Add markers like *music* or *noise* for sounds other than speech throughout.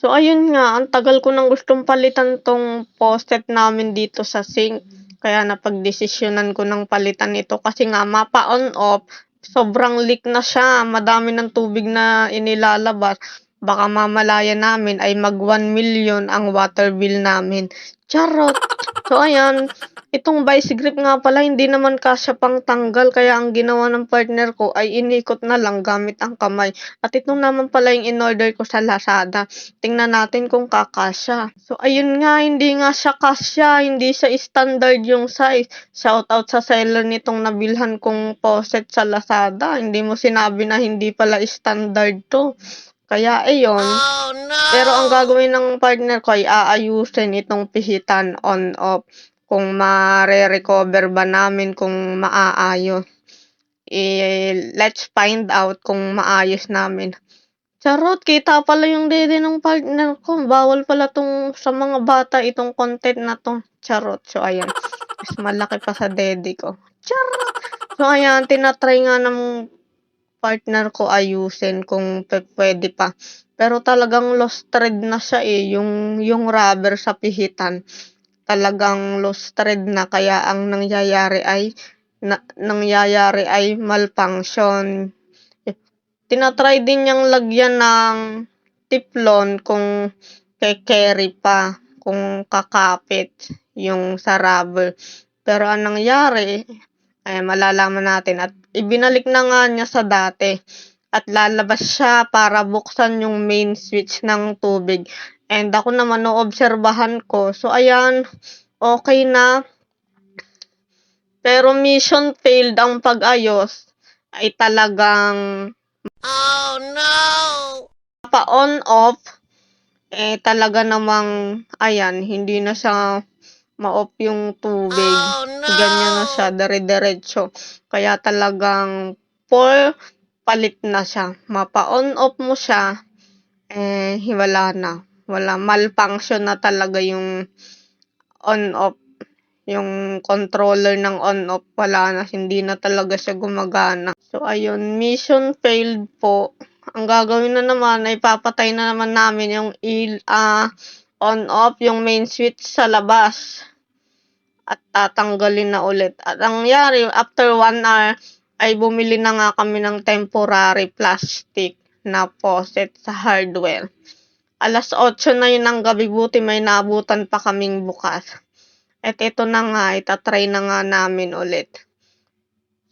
So, ayun nga, ang tagal ko nang gustong palitan 'tong faucet namin dito sa sink. Kaya napagdesisyonan ko ng palitan ito kasi nga mapa-on off, sobrang leak na siya, madami ng tubig na inilalabas. Baka mamalayan namin ay mag 1,000,000 ang water bill namin, charot! So, ayan, itong vice grip nga pala hindi naman kasya pangtanggal kaya ang ginawa ng partner ko ay inikot na lang gamit ang kamay. At ito naman pala yung in-order ko sa Lazada. Tingnan natin kung kakasya. So, ayun nga, hindi nga siya kasya, hindi siya standard yung size. Shoutout sa seller nitong nabilhan kong faucet sa Lazada. Hindi mo sinabi na hindi pala standard 'to. Kaya ayun. Pero ang gagawin ng partner ko ay aayusin itong pihitan on-off kung mare-recover ba namin, kung maaayos. Eh, let's find out kung maayos namin. Charot, kita pala yung dede ng partner ko. Bawal pala 'tong sa mga bata itong content na 'to, charot. So, ayan, mas malaki pa sa dede ko, charot! So, ayan, tina-try nga ng partner ko ayusin kung pupuwede pa. Pero talagang lost thread na siya, eh, yung yung rubber sa pihitan. Talagang lost thread na kaya ang nangyayari ay na nangyayari ay malfunction. Tina-try din niyang lagyan ng teflon kung ke-keri pa, kung kakapit yung sa rubber. Pero ang nangyari, eh, malalaman natin at ibinalik na nga niya sa dati at lalabas siya para buksan yung main switch ng tubig. And ako naman noobserbahan ko, so ayan, okey na. Pero mission failed ang pag-ayos ay talagang pa-on off, eh, talaga namang ayan, hindi na siya ma-off yung tubig. Ganyan na siya, dire-diretso. Kaya talagang for palit na siya. Mapa-on off mo siya, eh, wala na. Wala, malfunction na talaga yung on-off. Yung controller ng on-off wala na, hindi na talaga siya gumagana. So, ayun, mission failed po. Ang gagawin na naman ay papatay na naman namin yung il ah, on-off, yung main switch sa labas. At tatanggalin na ulit. At ang nangyari after 1 hour ay bumili na nga kami ng temporary plastic na faucet sa hardware. 8:00 na yun ng gabi, buti may naabutan pa kaming bukas. At ito na nga, ita-try na nga namin ulit.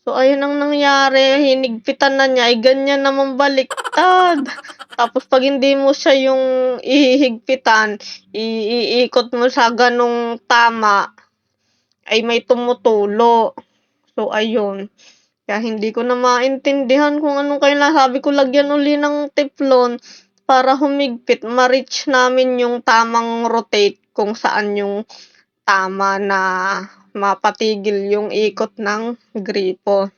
So, ayun ang nangyari, hinigpitan na niya, ay ganyan naman baliktad. Tapos 'pag hindi mo siya yung ihihigpitan, iikot mo sa ganong tama, ay may tumutulo. So, ayun. Kaya hindi ko na maintindihan kung anong kailangan. Sabi ko lagyan uli ng teflon para humigpit, ma-reach namin yung tamang rotate kung saan yung tama na mapatigil yung ikot ng gripo.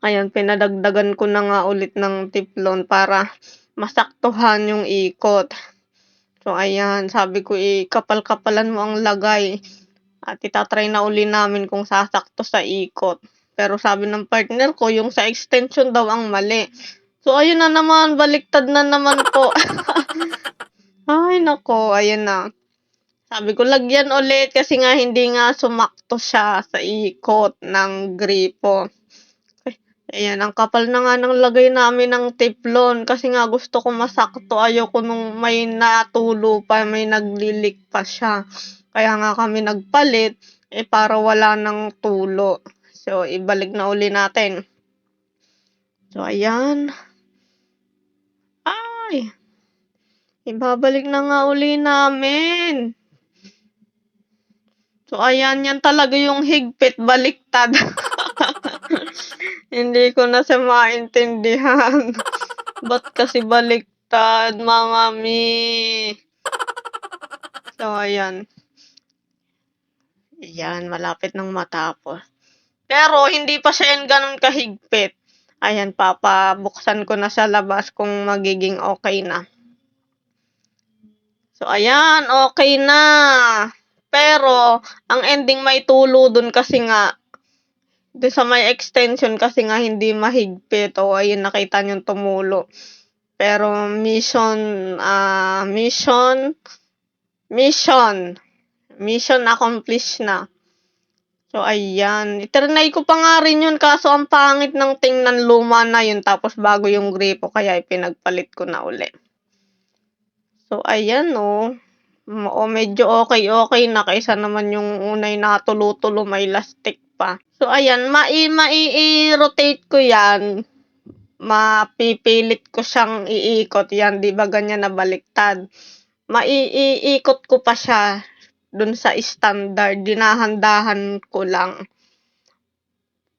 Ayan, pinadagdagan ko na nga ulit ng teflon para masaktuhan yung ikot. So, ayan, sabi ko, eh, kapal-kapalan mo ang lagay at ita-try na uli namin kung sasakto sa ikot. Pero sabi ng partner ko yung sa extension daw ang mali. So, ayun na naman, baliktad na naman po. *laughs* Ay, naku, ayan na. Sabi ko lagyan ulit kasi nga hindi nga sumakto siya sa ikot ng gripo. Ay, ayan, ang kapal na nga ng lagay namin ng teflon kasi nga gusto ko masakto. Ayoko nung may natulo pa, may nagli-leak pa siya. Kaya nga kami nagpalit, eh, para wala ng tulo. So, ibalik na uli natin. So, ayan. Ay! Ibabalik na nga uli namin. So, ayan, yan talaga yung higpit, baliktad. *laughs* Hindi ko na siya maintindihan. *laughs* Ba't kasi baliktad, mga mi? So, ayan. Ayan, malapit ng matapos. Pero hindi pa siya yan gano'n kahigpit. Ayan, papabuksan ko na sa labas kung magiging okey na. So, ayan, okey na. Pero ang ending may tulo dun kasi nga dun sa may extension kasi nga hindi mahigpit. O, ayun, nakita niyong tumulo. Pero mission, ah, mission, mission, mission accomplished na. So, ayan. Itrinay ko pa nga rin yun, kaso ang pangit ng tingnan luma na yun, tapos bago yung gripo, kaya ipinagpalit ko na uli. So, ayan o. O, medyo okay-okay na kaysa naman yung unay na tulo-tulo may lastik pa. So, ayan, mai, mai-rotate ko yan. Mapipilit ko siyang iikot yan, di ba ganyan na baliktad. Maiikot ko pa siya dun sa standard, dinahandahan ko lang.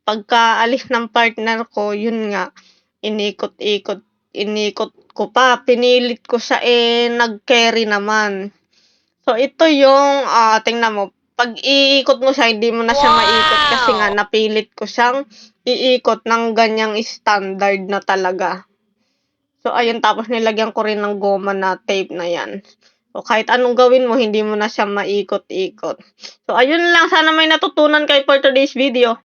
Pagka alis ng partner ko, yun nga, inikot-ikot, inikot ko pa, pinilit ko siya eh, nag-carry naman. So, ito yung, ah, tingnan mo, pag iikot mo siya, hindi mo na siya maikot kasi nga napilit ko siyang iikot ng ganyang standard na talaga. So, ayun, tapos nilagyan ko rin ng goma na tape na yan. So, kahit anong gawin mo, hindi mo na siya maikot-ikot. So, ayun lang. Sana may natutunan kayo for today's video.